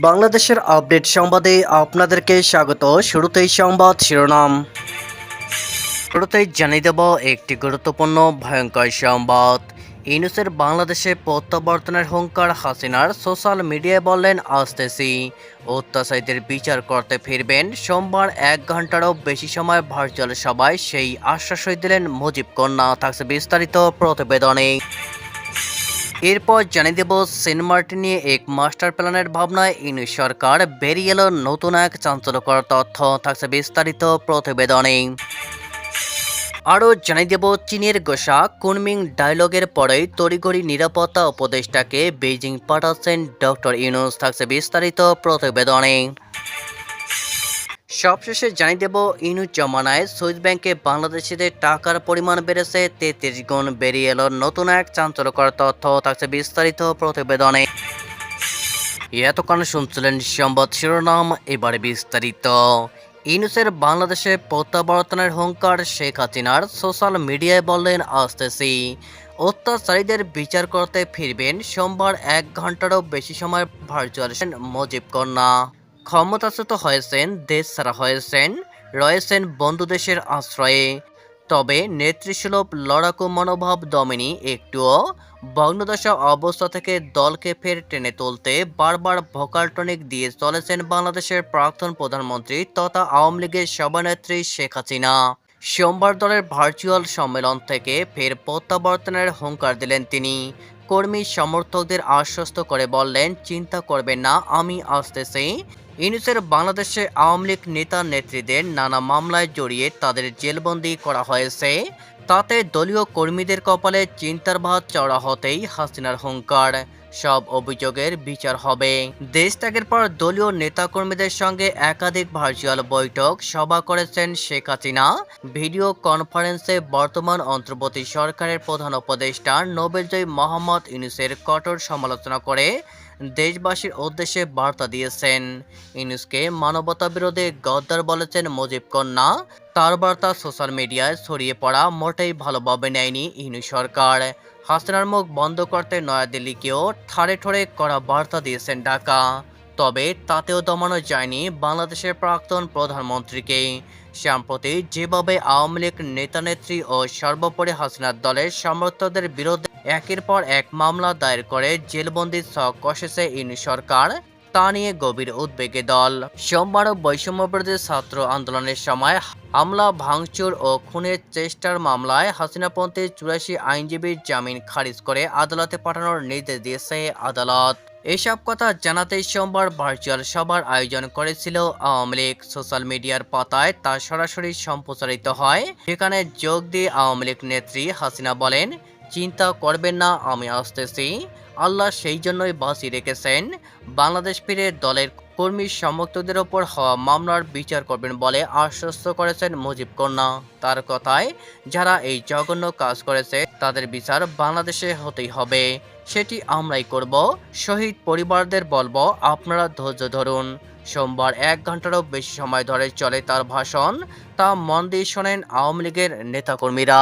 বাংলাদেশের আপডেট সংবাদে আপনাদেরকে স্বাগত। শুরুতেই সংবাদ শিরোনাম। শুরুতেই জানিয়ে দেব একটি গুরুত্বপূর্ণ, ভয়ঙ্কর সংবাদ। ইউনুসের বাংলাদেশে প্রত্যাবর্তনের হুঙ্কার হাসিনার সোশ্যাল মিডিয়ায় বললেন আসতেছি। অত্যাচারীদের বিচার করতে ফিরবেন। সোমবার এক ঘন্টারও বেশি সময় ভার্চুয়াল সভায় সেই আশ্বাসই দিলেন মুজিব কন্যা। থাকছে বিস্তারিত প্রতিবেদনে। এরপর জানিয়ে দেব সেন্ট নিয়ে এক মাস্টার প্ল্যানের ভাবনায় ইনু সরকার বেরিয়ে এলো নতুন এক চাঞ্চল্যকর তথ্য। থাকছে বিস্তারিত প্রতিবেদনে। আরও জানিয়ে দেব, চীনের গোসা কুনমিং ডায়লগের পরেই তড়িঘড়ি নিরাপত্তা উপদেষ্টাকে বেইজিং পাঠাচ্ছেন ডক্টর ইউনুস। থাকছে বিস্তারিত প্রতিবেদনে। সবশেষে জানিয়ে দেব, ইনু জমানায় সুইস ব্যাংকে বাংলাদেশিদের টাকার পরিমাণ বেড়েছে, তেত্রিশ গুণ বেরিয়ে এলো নতুন এক চাঞ্চল্যকর তথ্য, থাকছে বিস্তারিত প্রতিবেদনে। এতক্ষণ শুনছিলেন সংবাদ শিরোনাম, এবারে বিস্তারিত। ইনুসের বাংলাদেশে প্রত্যাবর্তনের হুঙ্কার, শেখ হাসিনার সোশ্যাল মিডিয়ায় বললেন, আসতেছি। অত্যাচারীদের বিচার করতে ফিরবেন, সোমবার এক ঘন্টারও বেশি সময় ভার্চুয়াল মুজিব কন্যা ক্ষমতাচ্যুত হয়েছেন, দেশ ছাড়া হয়েছেন, রয়েছেন বন্ধু দেশের আশ্রয়ে। তবে নেতৃসুলভ লড়াকু মনোভাব দমেনি একটুও ভগ্নদশা অবস্থা থেকে দলকে ফের টেনে তুলতে বারবার ভোকাল টনিক দিয়ে চলেছেন বাংলাদেশের প্রাক্তন প্রধানমন্ত্রী তথা আওয়ামী লীগের সভানেত্রী শেখ হাসিনা। সোমবার দলের ভার্চুয়াল সম্মেলন থেকে ফের প্রত্যাবর্তনের হুঙ্কার দিলেন তিনি। কর্মী সমর্থকদের আশ্বস্ত করে বললেন, চিন্তা করবেন না, আমি আসতেছি। ইউনুসের বাংলাদেশে আওয়ামী লীগ নেতা নেত্রীদের নানা মামলায় জড়িয়ে তাদের জেলবন্দি করা হয়েছে। তাতে দলীয় কর্মীদের কপালে চিন্তার ভাত চড়া হতেই হাসিনার হুঙ্কার। সব অভিযোগের বিচার হবে। দেশ ত্যাগের পর দলীয় নেতাকর্মীদের সঙ্গে একাধিক ভার্চুয়াল বৈঠক সভা করেছেন শেখ হাসিনা। ভিডিও কনফারেন্সে বর্তমান অন্তর্বর্তী সরকারের প্রধান উপদেষ্টা নোবেলজয়ী মোহাম্মদ ইউনুসের কঠোর সমালোচনা করে দেশবাসীর উদ্দেশ্যে বার্তা দিয়েছেন। ইউনুসকে মানবতা বিরোধী গদ্দার বলেছেন মুজিব কন্যা। তার বার্তা সোশ্যাল মিডিয়ায় ছড়িয়ে পড়া মোটেই ভালোভাবে নেয়নি ইনু সরকার। হাসিনার মুখ বন্ধ করতে নয়াদিল্লিকেও ঠাড়ে ঠোড়ে করা বার্তা দিয়েছেন ঢাকা। তবে তাতেও দমানো যায়নি বাংলাদেশের প্রাক্তন প্রধানমন্ত্রীকে। সম্প্রতি যেভাবে আওয়ামী লীগ নেতানেত্রী ও সর্বোপরি হাসিনার দলের সমর্থকদের বিরুদ্ধে একের পর এক মামলা দায়ের করে জেলবন্দি ছক কষেছে ইন সরকার তা নিয়ে গভীর উদ্বেগে দল। সোমবারও বৈষম্যবিরোধী ছাত্র আন্দোলনের সময় হামলা, ভাঙচুর ও খুনের চেষ্টার মামলায় হাসিনাপন্থী চুরাশি আইনজীবীর জামিন খারিজ করে আদালতে পাঠানোর নির্দেশ দিয়েছে আদালত। এসব কথা জানাতেই সোমবার ভার্চুয়াল সভার আয়োজন করেছিল আওয়ামী লীগ। সোশ্যাল মিডিয়ার পাতায় তা সরাসরি সম্প্রচারিত হয়। সেখানে যোগ দিয়ে আওয়ামী লীগ নেত্রী হাসিনা বলেন, চিন্তা করবেন না, আমি আসতেছি। আল্লাহ সেই জন্যই বাঁচি রেখেছেন। বাংলাদেশ ফিরে দলের কর্মী সমর্থকদের ওপর হওয়া মামলার বিচার করবেন বলে আশ্বস্ত করেছেন মুজিব কন্যা। তার কথায়, যারা এই জঘন্য কাজ করেছে, তাদের বিচার বাংলাদেশে হতেই হবে। সেটি আমরাই করব। শহীদ পরিবারদের বলব, আপনারা ধৈর্য ধরুন। সোমবার এক ঘন্টারও বেশি সময় ধরে চলে তার ভাষণ, তা মন দিয়ে শোনেন আওয়ামী লীগের নেতাকর্মীরা।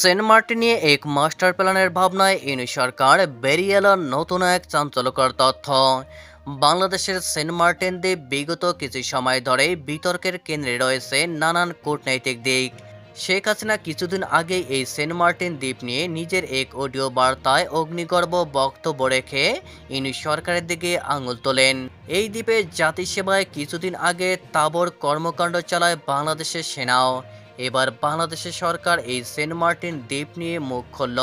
সেন্ট মার্টিনে এক মাস্টার প্ল্যানের ভাবনায় ইউনি সরকার বেরিয়ে এলো নতুন এক চাঞ্চল্যকর তথ্য। বাংলাদেশের সেন্ট মার্টিন দ্বীপ বিগত কিছু সময় ধরে বিতর্কের কেন্দ্রে রয়েছে নানান কূটনৈতিক দিক। শেখ হাসিনা কিছুদিন আগে এই সেন্ট মার্টিন দ্বীপ নিয়ে নিজের এক অডিও বার্তায় অগ্নিগর্ভ বক্তব্য রেখে ইনি সরকারের দিকে আঙুল তোলেন। এই দ্বীপে জাতিসেবায় কিছুদিন আগে তাবর কর্মকাণ্ড চালায় বাংলাদেশের সেনাও। এবার বাংলাদেশের সরকার এই সেন্ট মার্টিন দ্বীপ নিয়ে মুখ খুলল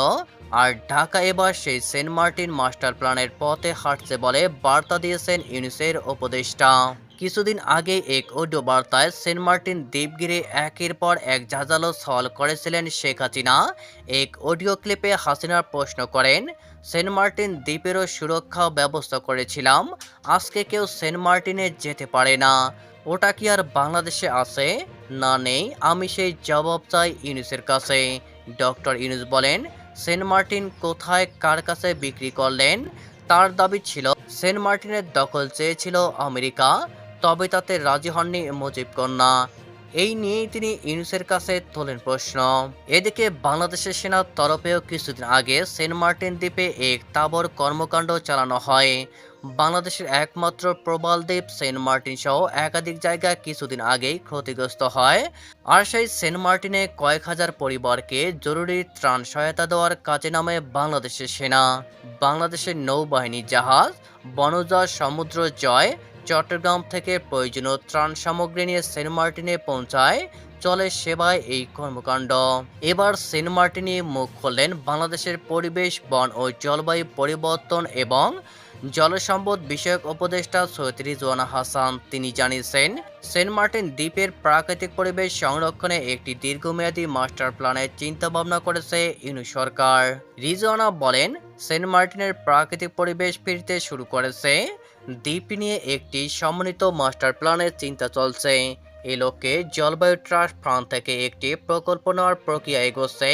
আর ঢাকা এবার সেই সেন্ট মার্টিন মাস্টার প্ল্যানের পথে হাঁটছে বলে বার্তা দিয়েছেন ইউনিসের উপদেষ্টা। কিছুদিন আগে এক অডিও বার্তায় সেন্ট মার্টিন দ্বীপগিরে একের পর এক ঝাঁঝালো সল করেছিলেন শেখ হাসিনা। এক অডিও ক্লিপে হাসিনার প্রশ্ন করেন, সেন্ট মার্টিন দ্বীপেরও সুরক্ষা ব্যবস্থা করেছিলাম, আজকে কেউ সেন্ট মার্টিনে যেতে পারে না। ওটা কি আর বাংলাদেশে আছে? না, নেই, আমি সেই জবাব চাই ইউনুসের কাছে। ডক্টর ইউনুস বলেন, সেন্ট মার্টিন কোথায়, কার কাছে বিক্রি করলেন? তার দাবি ছিল, সেন্ট মার্টিনের দখল চেয়েছিল আমেরিকা তবে তাতে রাজি হননি মুজিব কন্যা। এই নিয়েই তিনি ইউনুসের কাছে তোলেন প্রশ্ন। এদিকে বাংলাদেশের সেনার তরফেও কিছুদিন আগে সেন্ট মার্টিন দ্বীপে এক তাবর কর্মকাণ্ড চালানো হয়। বাংলাদেশের একমাত্র প্রবাল দ্বীপ সেন্ট মার্টিন সহ একাধিক জায়গা কিছুদিন আগেই ক্ষতিগ্রস্ত হয়। আর সেই সেন্ট মার্টিনে কয়েক হাজার পরিবারকে জরুরি ত্রাণ সহায়তা দেওয়ার কাজে নামে বাংলাদেশের সেনা। বাংলাদেশের নৌবাহিনী জাহাজ, বনজা, সমুদ্র জয় চট্টগ্রাম থেকে প্রয়োজনীয় ত্রাণ সামগ্রী নিয়ে সেন্ট মার্টিনে পৌঁছায় চলে সেবায় এই কর্মকাণ্ড। এবার সেন্ট মার্টিনে মুখ খুললেন বাংলাদেশের পরিবেশ, বন ও জলবায়ু পরিবর্তন এবং জলসম্পদ বিষয়ক উপদেষ্টা সৈয়দ রিজওয়ানা হাসান। তিনি জানিয়েছেন, সেন্ট মার্টিন দ্বীপের প্রাকৃতিক পরিবেশ সংরক্ষণে একটি দীর্ঘমেয়াদী মাস্টার প্ল্যানের চিন্তা ভাবনা করেছে ইউনু সরকার। রিজওয়ানা বলেন, সেন্ট মার্টিনের প্রাকৃতিক পরিবেশ ফিরতে শুরু করেছে দ্বীপ নিয়ে একটি সমন্বিত মাস্টার প্ল্যানের চিন্তা চলছে। এই লক্ষ্যে জলবায়ু ট্রাস্ট ফান্ড থেকে একটি প্রকল্প নেওয়ার প্রক্রিয়া এগোচ্ছে।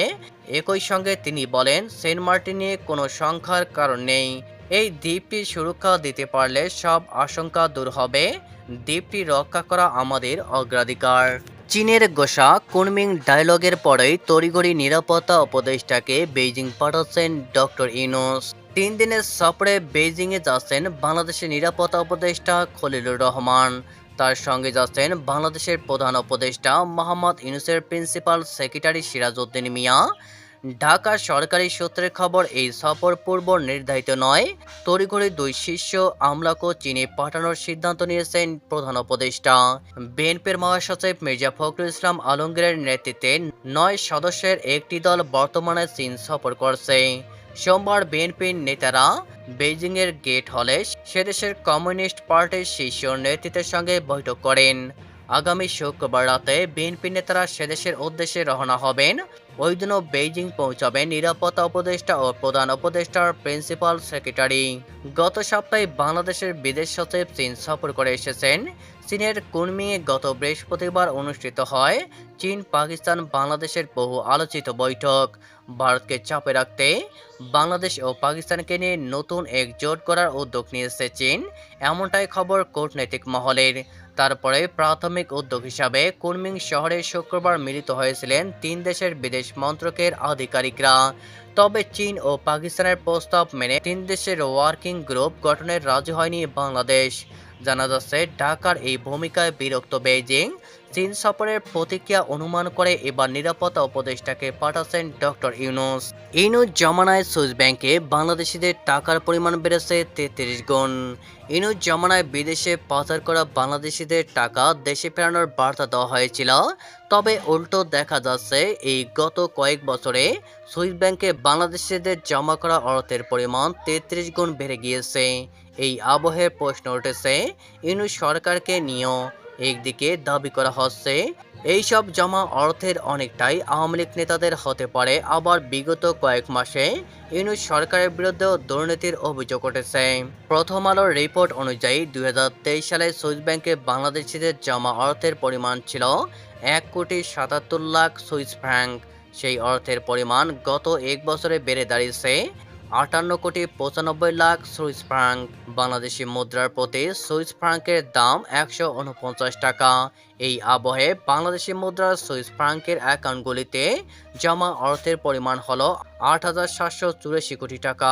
একই সঙ্গে তিনি বলেন, সেন্ট মার্টিন কোনো সংখ্যার কারণ নেই। এই দ্বীপটি সুরক্ষা দিতে পারলে সব আশঙ্কা দূর হবে। দ্বীপটি রক্ষা করা আমাদের অগ্রাধিকার। চীনের গোসা কুনমিং ডায়লগের পরেই তড়িঘড়ি নিরাপত্তা উপদেষ্টাকে বেইজিং পাঠাচ্ছেন ডক্টর ইনোস তিন দিনের সফরে বেইজিংয়ে যাচ্ছেন বাংলাদেশের নিরাপত্তা উপদেষ্টা খলিলুর রহমান। তার সঙ্গে যাচ্ছেন বাংলাদেশের প্রধান উপদেষ্টা মোহাম্মদ ইউনুসের প্রিন্সিপাল সেক্রেটারি সিরাজউদ্দিন মিয়া। ঢাকা সরকারি সূত্রের খবর, এই সফর পূর্ব নির্ধারিত নয়। তড়িঘড়ি দুই শীর্ষ আমলাকে চীনে পাঠানোর সিদ্ধান্ত নিয়েছেন প্রধান উপদেষ্টা। বিএনপির মহাসচিব মির্জা ফখরুল ইসলাম আলমগীরের নেতৃত্বে নয় সদস্যের একটি দল বর্তমানে চীন সফর করছে। সোমবার বিএনপির নেতারা বেইজিংয়ের গেট হলে সেদেশের কমিউনিস্ট পার্টির শীর্ষ নেতৃত্বের সঙ্গে বৈঠক করেন। আগামী শুক্রবার রাতে বিএনপি নেতারা সেদেশের উদ্দেশ্যে রওনা হবেন। ওই দিনও বেইজিং পৌঁছাবেন নিরাপত্তা উপদেষ্টা ও প্রধান উপদেষ্টার প্রিন্সিপাল সেক্রেটারি। গত সপ্তাহে বাংলাদেশের বিদেশ সচিব চীন সফর করে এসেছেন। চীনের কুনমিংয়ে গত বৃহস্পতিবার অনুষ্ঠিত হয় চীন, পাকিস্তান, বাংলাদেশের বহু আলোচিত বৈঠক। ভারতকে চাপে রাখতে বাংলাদেশ ও পাকিস্তানকে নিয়ে নতুন এক জোট করার উদ্যোগ নিয়েছে চীন, এমনটাই খবর কূটনৈতিক মহলের। তারপরে প্রাথমিক উদ্যোগ হিসাবে কুর্মিং শহরে শুক্রবার মিলিত হয়েছিলেন তিন দেশের বিদেশ মন্ত্রকের আধিকারিকরা। তবে চীন ও পাকিস্তানের প্রস্তাব মেনে তিন দেশের ওয়ার্কিং গ্রুপ গঠনের রাজি হয়নি বাংলাদেশ। জানা যাচ্ছে ঢাকার এই ভূমিকায় বিরক্ত বেইজিং চীন সফরের প্রতিক্রিয়া অনুমান করে এবার নিরাপত্তা উপদেষ্টাকে পাঠাচ্ছেন ডক্টর ইউনুস। ইউনুস জমানায় সুইস ব্যাংকে বাংলাদেশিদের টাকার পরিমাণ বেড়েছে তেত্রিশ গুণ। ইনুজ জমানায় বিদেশে পাচার করা বাংলাদেশিদের টাকা দেশে ফেরানোর বার্তা দেওয়া হয়েছিল। তবে উল্টো দেখা যাচ্ছে, এই গত কয়েক বছরে সুইস ব্যাংকে বাংলাদেশিদের জমা করা অর্থের পরিমাণ তেত্রিশ গুণ বেড়ে গিয়েছে। এই আবহে প্রশ্ন উঠেছে ইনু সরকারকে নিয়েও একদিকে দাবি করা হচ্ছে, এইসব জমা অর্থের অনেকটাই আওয়ামী লীগ নেতাদের হতে পারে। আবার বিগত কয়েক মাসে ইউনুস সরকারের বিরুদ্ধেও দুর্নীতির অভিযোগ উঠেছে। প্রথম আলোর রিপোর্ট অনুযায়ী দুই হাজার তেইশ সালে সুইস ব্যাংকে বাংলাদেশিদের জমা অর্থের পরিমাণ ছিল এক কোটি সাতাত্তর লাখ সুইস ফ্র্যাঙ্ক সেই অর্থের পরিমাণ গত এক বছরে বেড়ে দাঁড়িয়েছে আটান্ন কোটি পঁচানব্বই লাখ সুইস ফ্রাঙ্ক। বাংলাদেশি মুদ্রার প্রতি সুইস ফ্রাঙ্কের দাম একশো উনপঞ্চাশ টাকা। এই আবহে বাংলাদেশি মুদ্রার সুইস ফ্রাঙ্কের অ্যাকাউন্টগুলিতে জমা অর্থের পরিমাণ হল আট হাজার সাতশো চুরাশি কোটি টাকা।